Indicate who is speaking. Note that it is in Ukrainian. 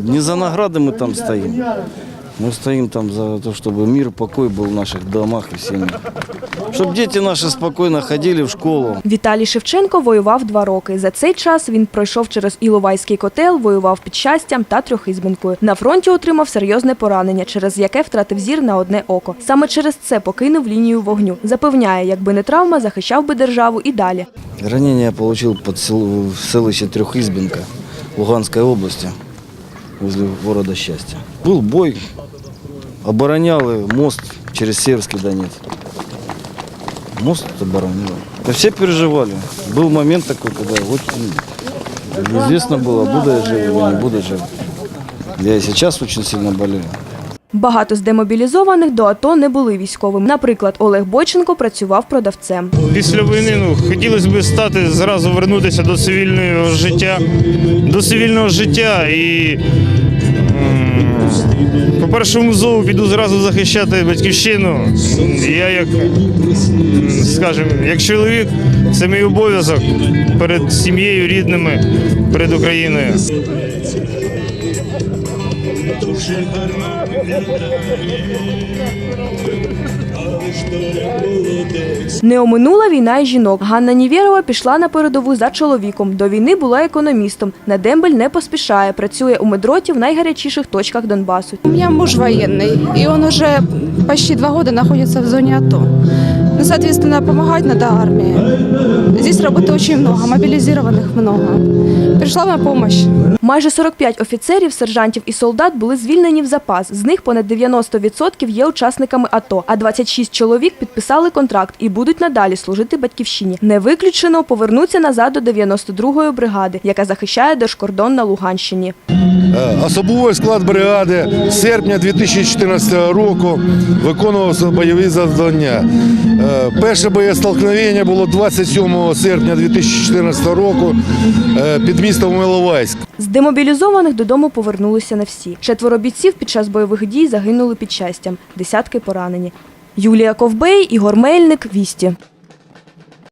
Speaker 1: Не за награды мы там стоим. Мы стоим там за то, чтобы мир, покой был в наших домах и семьях. Чтобы дети наши спокойно ходили в школу.
Speaker 2: Віталій Шевченко воював два роки. За цей час він пройшов через Іловайський котел, воював під щастям та трьохізбинкою. На фронті отримав серйозне поранення, через яке втратив зір на одне око. Саме через це покинув лінію вогню. Запевняє, якби не травма, захищав би державу і далі.
Speaker 1: Ранение я получил под сел- в селище Трехизбинка Луганской области, возле города Счастья. Был бой, обороняли мост через Северский Донец. Мост оборонили. Да все переживали. Был момент такой, когда очень неизвестно было, буду я жив или не буду жив. Я и сейчас очень сильно болею.
Speaker 2: Багато з демобілізованих до АТО не були військовими. Наприклад, Олег Бойченко працював продавцем.
Speaker 3: Після війни ну, хотілося б стати зразу вернутися до цивільного життя, до цивільного життя і по-перше, зову піду зразу захищати батьківщину. Я як, скажімо, як чоловік, це мій обов'язок перед сім'єю, рідними, перед Україною.
Speaker 2: Не оминула війна і жінок. Ганна Нівєрова пішла на передову за чоловіком. До війни була економістом. На дембель не поспішає. Працює у медроті в найгарячіших точках Донбасу.
Speaker 4: У меня муж военный, и он уже почти два года находится в зоне АТО. Ну, соответственно, помогать надо армии. Здесь работы очень много, мобилизированных много. Пришла на помощь.
Speaker 2: Майже 45 офіцерів, сержантів і солдат були звільнені в запас. З них понад 90% є учасниками АТО, а 26 чоловік підписали контракт і будуть надалі служити батьківщині. Не виключено повернуться назад до 92-ї бригади, яка захищає держкордон на Луганщині.
Speaker 5: Е, Особовий склад бригади з серпня 2014 року виконував бойові завдання. Е, Перше боєстолкновення було 27 серпня 2014 року е, під містом Іловайськ.
Speaker 2: З демобілізованих додому повернулися не всі. Четверо бійців під час бойових дій загинули під щастям, десятки поранені. Юлія Ковбей, Ігор Мельник, Вісті.